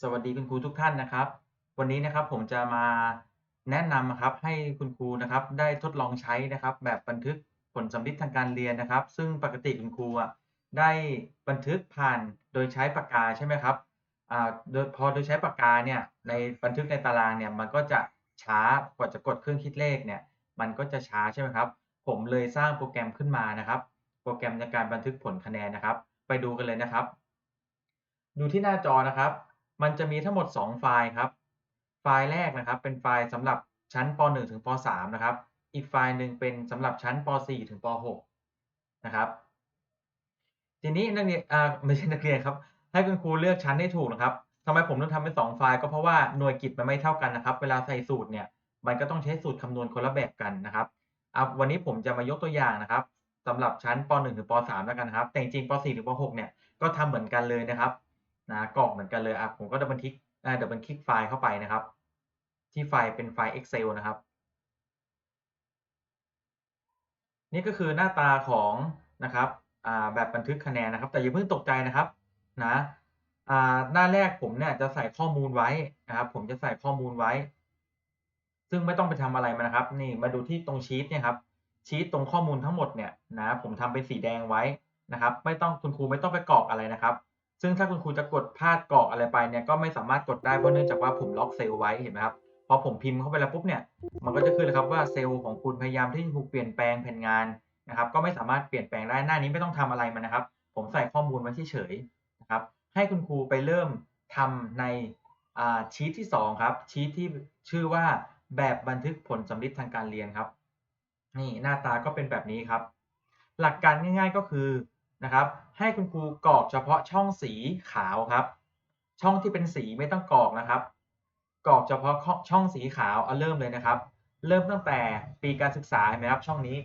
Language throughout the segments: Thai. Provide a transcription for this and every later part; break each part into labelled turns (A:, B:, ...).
A: สวัสดีคุณครูทุกท่านนะครับ วันนี้นะครับผมจะมาแนะนำนะครับให้คุณครูนะครับได้ทดลองใช้นะครับ แบบบันทึกผลสำลิดทางการเรียนนะครับ ซึ่งปกติคุณครูอะได้บันทึกผ่านโดยใช้ปากกาใช่ไหมครับอ่าโดยพอโดยใช้ปากกาเนี่ยในบันทึกในตารางเนี่ยมันก็จะช้ากว่าจะกดเครื่องคิดเลขเนี่ยมันก็จะช้าใช่ไหมครับ ผมเลยสร้างโปรแกรมขึ้นมานะครับ โปรแกรมในการบันทึกผลคะแนนนะครับ ไปดูกันเลยนะครับ ดูที่หน้าจอนะครับ มันจะมีทั้งหมด 2 ไฟล์ครับ ไฟล์แรกนะครับ เป็นไฟล์สำหรับชั้นป .1 ถึงป .3 นะครับ อีกไฟล์หนึ่งเป็นสำหรับชั้นป .4 ถึงป .6 นะครับ ทีนี้นักเรียนอ่าไม่ใช่นักเรียนครับ ให้คุณครูเลือกชั้นให้ถูกนะครับทำไมผมต้องทำเป็น2ไฟล์ก็เพราะว่าหน่วยกิตมันไม่เท่ากันนะครับ เวลาใส่สูตรเนี่ย มันก็ต้องใช้สูตรคำนวณคนละแบบกันนะครับอะวันนี้ผมจะมายกตัวอย่างนะครับสำหรับชั้นป .1 ถึงป .3 แล้วกันนะครับ แต่จริงๆป .4 ถึงป .6 เนี่ยก็ทำเหมือนกันเลยนะครับ นะกรอกเหมือนกันเลยอะผมก็ดับเบิลคลิกอ่าดับเบิลคลิกไฟล์เข้าไปนะครับ ที่ไฟล์เป็นไฟล์ Excel นะครับ นี่ก็คือหน้าตาของนะครับอ่าแบบบันทึกคะแนนนะครับ แต่อย่าเพิ่งตกใจนะครับนะอ่าหน้าแรกผมเนี่ยจะใส่ข้อมูลไว้นะครับ ผมจะใส่ข้อมูลไว้ ซึ่งไม่ต้องไปทำอะไรมานะครับ นี่มาดูที่ตรงชีตเนี่ยครับชีตตรงข้อมูลทั้งหมดเนี่ยนะผมทำเป็นสีแดงไว้นะครับ ไม่ต้องคุณครูไม่ต้องไปกรอกอะไรนะครับ ซึ่งถ้าคุณครูจะกดพลาดกรอกอะไรไปเนี่ยก็ไม่สามารถกดได้เพราะเนื่องจากว่าผมล็อกเซลล์ไว้เห็นไหมครับพอผมพิมพ์เข้าไปแล้วปุ๊บเนี่ยมันก็จะขึ้นเลยครับว่าเซลล์ของคุณพยายามที่จะถูกเปลี่ยนแปลงแผนงานนะครับ ก็ไม่สามารถเปลี่ยนแปลงได้หน้านี้ไม่ต้องทำอะไรมันนะครับ ผมใส่ข้อมูลไว้เฉยๆนะครับ ให้คุณครูไปเริ่มทำในาชีตที่สองครับชีตที่ชื่อว่าแบบบันทึกผลสำลิดทางการเรียนครับ นี่หน้าตาก็เป็นแบบนี้ครับ หลักการง่าย ๆก็คือ นะครับ ให้คุณครูกรอกเฉพาะช่องสีขาวครับ ช่องที่เป็นสีไม่ต้องกรอกนะครับ กรอกเฉพาะช่องสีขาวเอาเริ่มเลยนะครับ เริ่มตั้งแต่ปีการศึกษาเห็นไหมครับช่องนี้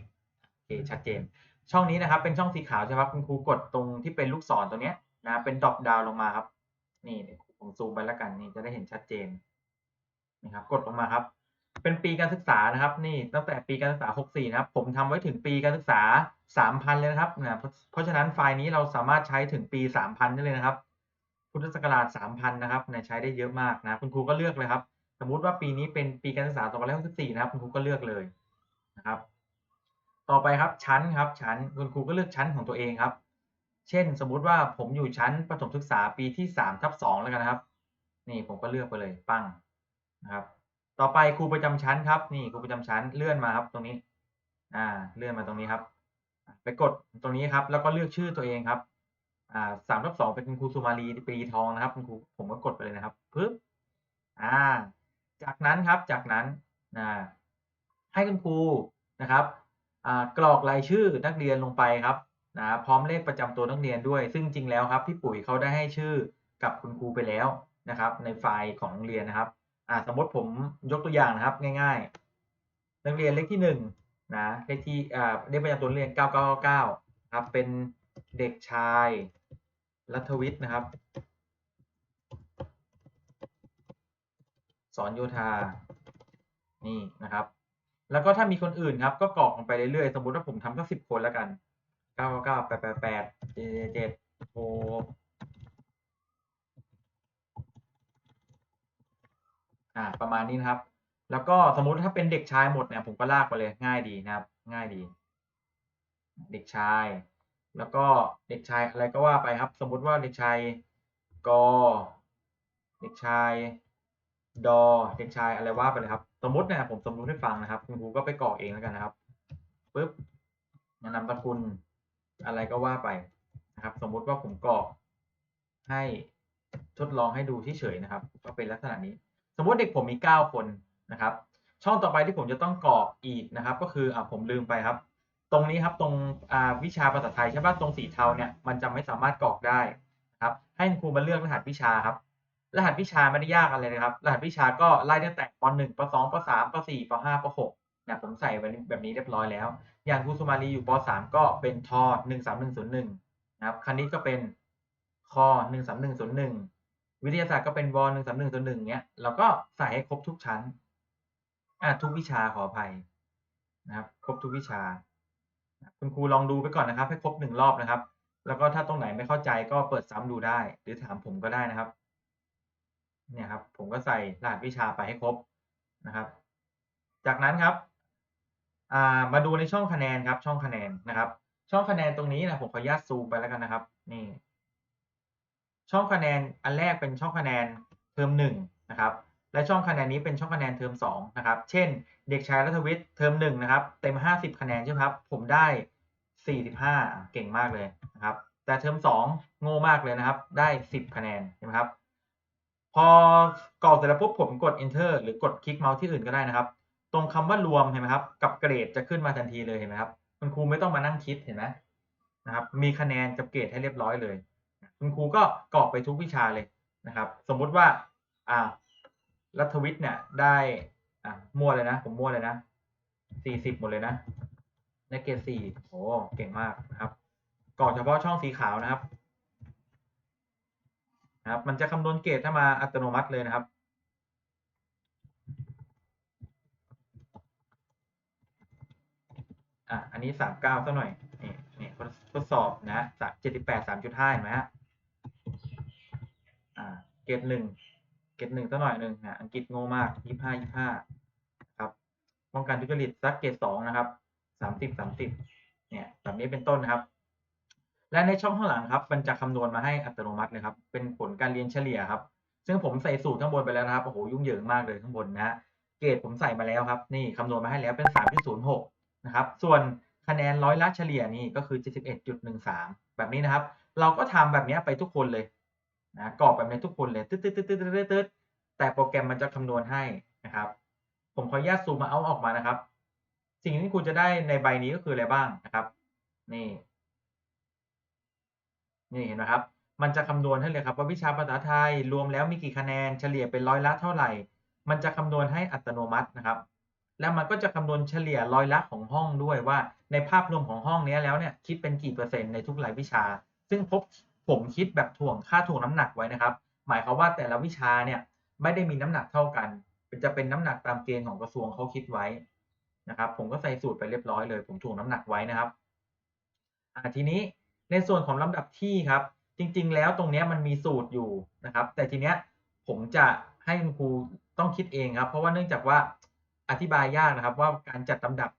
A: โอเคชัดเจน ช่องนี้นะครับเป็นช่องสีขาวใช่ไหมครับคุณครูกดตรงที่เป็นลูกศรตัวเนี้นะเป็นดอปดาวลงมาครับ นี่ผมซูมไปแล้วกันนี่จะได้เห็นชัดเจนนะครับ กดลงมาครับ เป็นปีการศึกษานะครับ นี่ตั้งแต่ปีการศึกษา 64 นะครับ ผมทำไว้ถึงปีการศึกษา 3,000 เลยนะครับนะเพราะฉะนั้นไฟล์นี้เราสามารถใช้ถึงปี 3,000 ได้เลยนะครับ พุทธศักราช 3,000 นะครับนะใช้ได้เยอะมากนะ คุณครูก็เลือกเลยครับ สมมุติว่าปีนี้เป็นปีการศึกษา2564 นะครับ คุณครูก็เลือกเลยนะครับ ต่อไปครับชั้นครับ ชั้น คุณครูก็เลือกชั้นของตัวเองครับ เช่น สมมุติว่าผมอยู่ชั้นประถมศึกษาปีที่3ทับ2แล้วกันนะครับ นี่ผมก็เลือกไปเลย ปั้งนะครับ ต่อไปครูประจำชั้นครับ นี่ครูประจำชั้นเลื่อนมาครับตรงนี้ อ่า เลื่อนมาตรงนี้ครับ ไปกดตรงนี้ครับ แล้วก็เลือกชื่อตัวเองครับ อ่าสามทับสองเป็นคุณครูสุมาลีปรีทองนะครับคุณครูผมก็กดไปเลยนะครับปึ๊บอ่า จากนั้นครับจากนั้นนะให้คุณครูนะครับอ่ากรอกรายชื่อนักเรียนลงไปครับนะพร้อมเลขประจำตัวนักเรียนด้วย ซึ่งจริงแล้วครับพี่ปุ๋ยเขาได้ให้ชื่อกับคุณครูไปแล้วนะครับ ในไฟล์ของโรงเรียนนะครับ อ่าสมมติผมยกตัวอย่างนะครับ ง่าย ๆ นักเรียนเลขที่หนึ่งนะเลขที่อ่าเลขประจำตัวนักเรียน 9999ครับเป็นเด็กชายรัฐวิทย์นะครับ สอนโยธานี่นะครับ แล้วก็ถ้ามีคนอื่นครับ ก็กรอกลงไปเรื่อยๆ สมมติว่าผมทำสักสิบคนแล้วกัน 9 9 888 777โทร อ่าประมาณนี้นะครับ แล้วก็สมมุติถ้าเป็นเด็กชายหมดเนี่ยผมก็ลากไปเลยง่ายดีนะครับ ง่ายดี เด็กชาย แล้วก็เด็กชายอะไรก็ว่าไปครับ สมมุติว่าเด็กชายกเด็กชายดอเด็กชายอะไรว่าไปเลยครับ สมมติเนี่ยผมสมมติให้ฟังนะครับ คุณครูก็ไปกรอกเองแล้วกันนะครับปึ๊บนามสกุลอะไรก็ว่าไปนะครับ สมมุติว่าผมกรอกให้ทดลองให้ดูเฉยๆนะครับ ก็เป็นลักษณะนี้ สมมติเด็กผมมี 9 คนนะครับ ช่องต่อไปที่ผมจะต้องกรอกอีกนะครับ ก็คืออ่าผมลืมไปครับ ตรงนี้ครับตรงอ่าวิชาภาษาไทยใช่ป่ะตรงสีเทาเนี่ยมันจะไม่สามารถกรอกได้นะครับ ให้ครูมาเลือกรหัสวิชาครับ รหัสวิชาไม่ได้ยากอะไรนะครับ รหัสวิชาก็ไล่ตั้งแต่ป .1 ป .2 ป .3 ป .4 ป .5 ป .6 เนี่ยผมใส่ไว้แบบนี้เรียบร้อยแล้ว อย่างครูสุมาลีอยู่ป .3 ก็เป็นทอ13101นะครับคณิตก็เป็นคอ13101 วิทยาศาสตร์ก็เป็นว13101เนี้ยเราก็ใส่ให้ครบทุกชั้นอ่าทุกวิชาขออภัยนะครับ ครบทุกวิชา คุณครูลองดูไปก่อนนะครับ ให้ครบหนึ่งรอบนะครับ แล้วก็ถ้าตรงไหนไม่เข้าใจก็เปิดซ้ำดูได้ หรือถามผมก็ได้นะครับ เนี่ยครับ ผมก็ใส่รหัสวิชาไปให้ครบนะครับ จากนั้นครับามาดูในช่องคะแนนครับ ช่องคะแนนนะครับ ช่องคะแนนตรงนี้นะผมขออนุญาตซูมไปแล้วกันนะครับ นี่ ช่องคะแนนอันแรกเป็นช่องคะแนนเทอมหนึ่งนะครับและช่องคะแนนนี้เป็นช่องคะแนนเทอมสองนะครับเช่น เด็กชายรัฐวิทย์เทอมหนึ่งนะครับเต็มห้าสิบคะแนนใช่ไหมครับผมได้สี่สิบห้าเก่งมากเลยนะครับแต่เทอมสองโง่มากเลยนะครับ ได้สิบคะแนนใช่ไหมครับพอกรอกเสร็จแล้วปุ๊บผมกด enter หรือกดคลิกเมาส์ที่อื่นก็ได้นะครับ ตรงคำว่ารวมเห็นไหมครับ กับเกรดจะขึ้นมาทันทีเลยเห็นไหมครับคุณครูไม่ต้องมานั่งคิดเห็นไหมนะครับมีคะแนนกับเกรดให้เรียบร้อยเลย คุณครูก็กรอกไปทุกวิชาเลยนะครับ สมมุติว่าอ่ารัฐวิทย์เนี่ยได้อ่ามั่วเลยนะ ผมมั่วเลยนะสี่สิบหมดเลยนะได้เกรดสี่โอ้เก่งมากนะครับกรอกเฉพาะช่องสีขาวนะครับนะครับ มันจะคำนวณเกรดให้มาอัตโนมัติเลยนะครับอะอันนี้สามเก้าซะหน่อย นี่นี่ทดสอบนะสามเจ็ดสิบแปดสามจุดห้าเห็นไหมฮะอ่าเกรดหนึ่งเกรดหนึ่งซะหน่อยหนึ่งนะอังกฤษโง่มากยี่ห้ายี่ห้าครับป้องกันทุจริตสักเกรดสองนะครับสามสิบสามสิบเนี่ยแบบนี้เป็นต้นนะครับ และในช่องข้างหลังครับ มันจะคำนวณมาให้อัตโนมัติเลยครับ เป็นผลการเรียนเฉลี่ยครับ ซึ่งผมใส่สูตรข้างบนไปแล้วนะครับโอ้โหยุ่งเหยิงมากเลยข้างบนนะเกรดผมใส่มาแล้วครับ นี่คำนวณมาให้แล้วเป็น3.06นะครับ ส่วน คะแนนร้อยละเฉลี่ยนี่ก็คือ 71.13 แบบนี้นะครับ เราก็ทำแบบนี้ไปทุกคนเลยนะกรอกแบบนี้ทุกคนเลยตึ๊ดตึ๊ดตึ๊ดตึ๊ดตึ๊ดตึ๊ดแต่โปรแกรมมันจะคำนวณให้นะครับ ผมขออนุญาตซูมมาเอาออกมานะครับ สิ่งที่คุณจะได้ในใบนี้ก็คืออะไรบ้างนะครับ นี่ นี่เห็นไหมครับ มันจะคำนวณให้เลยครับว่าวิชาภาษาไทยรวมแล้วมีกี่คะแนนเฉลี่ยเป็นร้อยละเท่าไหร่ มันจะคำนวณให้อัตโนมัตินะครับ แล้วมันก็จะคำนวณเฉลี่ยร้อยละของห้องด้วยว่า ในภาพรวมของห้องนี้แล้วเนี่ยคิดเป็นกี่เปอร์เซ็นต์ในทุกรายวิชา ซึ่งพบผมคิดแบบถ่วงค่าถ่วงน้ำหนักไว้นะครับ หมายความว่าแต่ละวิชาเนี่ยไม่ได้มีน้ำหนักเท่ากันจะเป็นน้ำหนักตามเกณฑ์ของกระทรวงเขาคิดไว้นะครับ ผมก็ใส่สูตรไปเรียบร้อยเลย ผมถ่วงน้ำหนักไว้นะครับทีนี้ในส่วนของลำดับที่ครับ จริง ๆ แล้วตรงนี้มันมีสูตรอยู่นะครับ แต่ทีเนี้ยผมจะให้คุณครูต้องคิดเองครับ เพราะว่าเนื่องจากว่า อธิบายยากนะครับ ว่าการจัดลำดับ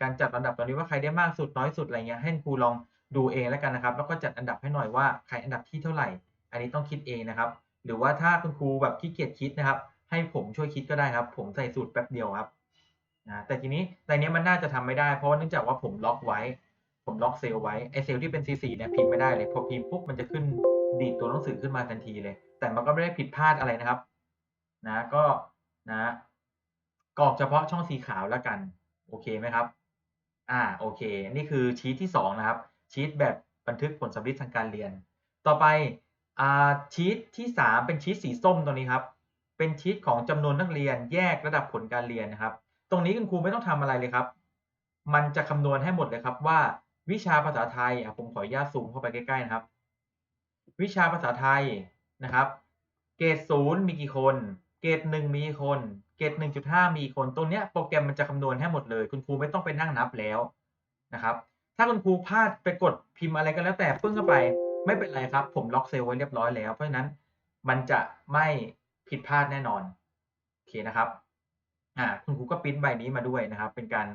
A: การจัดลำดับตอนนี้ว่าใครได้มากสุดน้อยสุดอะไรเงี้ยให้ครูลองดูเองแล้วกันนะครับ แล้วก็จัดอันดับให้หน่อยว่าใครอันดับที่เท่าไหร่ อันนี้ต้องคิดเองนะครับ หรือว่าถ้าคุณครูแบบขี้เกียจคิดนะครับ ให้ผมช่วยคิดก็ได้ครับ ผมใส่สูตรแป๊บเดียวครับนะแต่ทีนี้ในนี้มันน่าจะทำไม่ได้ เพราะว่าเนื่องจากว่าผมล็อกไว้ ผมล็อกเซลล์ไว้ไอเซลล์ที่เป็น C4 เนี่ยพิมพ์ไม่ได้เลยพอพิมพ์ปุ๊บมันจะขึ้นดีดตัวหนังสือขึ้นมาทันทีเลย แต่มันก็ไม่ได้ผิดพลาดอะไรนะครับ นะก็นะ กรอกเฉพาะช่องสีขาวแล้วกัน โอเคไหมครับ อ่า โอเค นี่คือชีตที่สองนะครับ ชีตแบบบันทึกผลสำลิดทางการเรียน ต่อไป อ่า ชีตที่สามเป็นชีตสีส้มตรงนี้ครับ เป็นชีตของจำนวนนักเรียนแยกระดับผลการเรียนนะครับ ตรงนี้คุณครูไม่ต้องทำอะไรเลยครับ มันจะคำนวณให้หมดเลยครับว่าวิชาภาษาไทยอะผมขออนุญาตซูมเข้าไปใกล้ๆนะครับ วิชาภาษาไทยนะครับ เกรดศูนย์มีกี่คน เกรดหนึ่งมีคน เกรดหนึ่งจุดห้ามีคน ตรงเนี้ยโปรแกรมมันจะคำนวณให้หมดเลย คุณครูไม่ต้องไปนั่งนับแล้วนะครับ ถ้าคุณครูพลาดไปกดพิมพ์อะไรก็แล้วแต่ปึ้งเข้าไปไม่เป็นไรครับ ผมล็อกเซลล์ไว้เรียบร้อยแล้ว เพราะฉะนั้นมันจะไม่ผิดพลาดแน่นอนโอเคนะครับอ่าคุณครูก็ปริ้นใบนี้มาด้วยนะครับ เป็นการ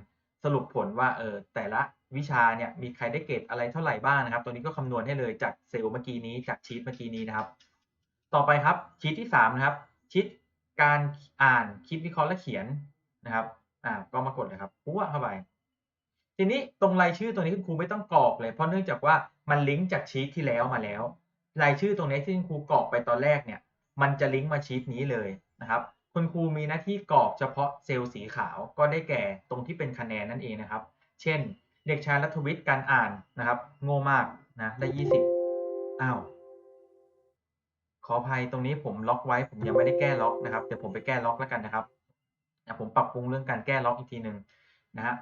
A: สรุปผลว่าเออแต่ละวิชาเนี่ยมีใครได้เกรดอะไรเท่าไหร่บ้างนะครับ ตัวนี้ก็คำนวณให้เลยจากเซลล์เมื่อกี้นี้จากชีตเมื่อกี้นี้นะครับ ต่อไปครับชีตที่3นะครับชีต การอ่านคิดวิเคราะห์และเขียนนะครับอ่าก็มากดเลยครับปุ๊บเข้าไป ทีนี้ตรงรายชื่อตรงนี้คุณครูไม่ต้องกรอกเลยเพราะเนื่องจากว่ามันลิงก์จากชีตที่แล้วมาแล้ว รายชื่อตรงนี้ที่คุณครูกรอกไปตอนแรกเนี่ย มันจะลิงก์มาชีตนี้เลยนะครับคุณครูมีหน้าที่กรอกเฉพาะเซลล์สีขาวก็ได้แก่ตรงที่เป็นคะแนนนั่นเองนะครับ เช่น เด็กชายรัฐวิทย์การอ่านนะครับ โง่มากนะได้ยี่สิบอ้าว ขออภัยตรงนี้ผมล็อกไว้ ผมยังไม่ได้แก้ล็อกนะครับเดี๋ยวผมไปแก้ล็อกแล้วกันนะครับผมปรับปรุงเรื่องการแก้ล็อกอีกทีหนึ่งนะฮะ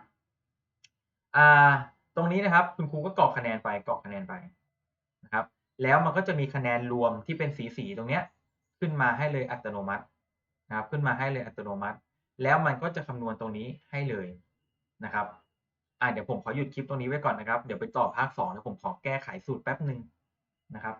A: อ่าตรงนี้นะครับ คุณครูก็กรอกคะแนนไปกรอกคะแนนไปนะครับ แล้วมันก็จะมีคะแนนรวมที่เป็นสีสีตรงเนี้ยขึ้นมาให้เลยอัตโนมัตินะครับ ขึ้นมาให้เลยอัตโนมัติ แล้วมันก็จะคำนวณตรงนี้ให้เลยนะครับอ่าเดี๋ยวผมขอหยุดคลิปตรงนี้ไว้ก่อนนะครับ เดี๋ยวไปต่อภาคสองแล้วผมขอแก้ไขสูตรแป๊บหนึ่งนะครับ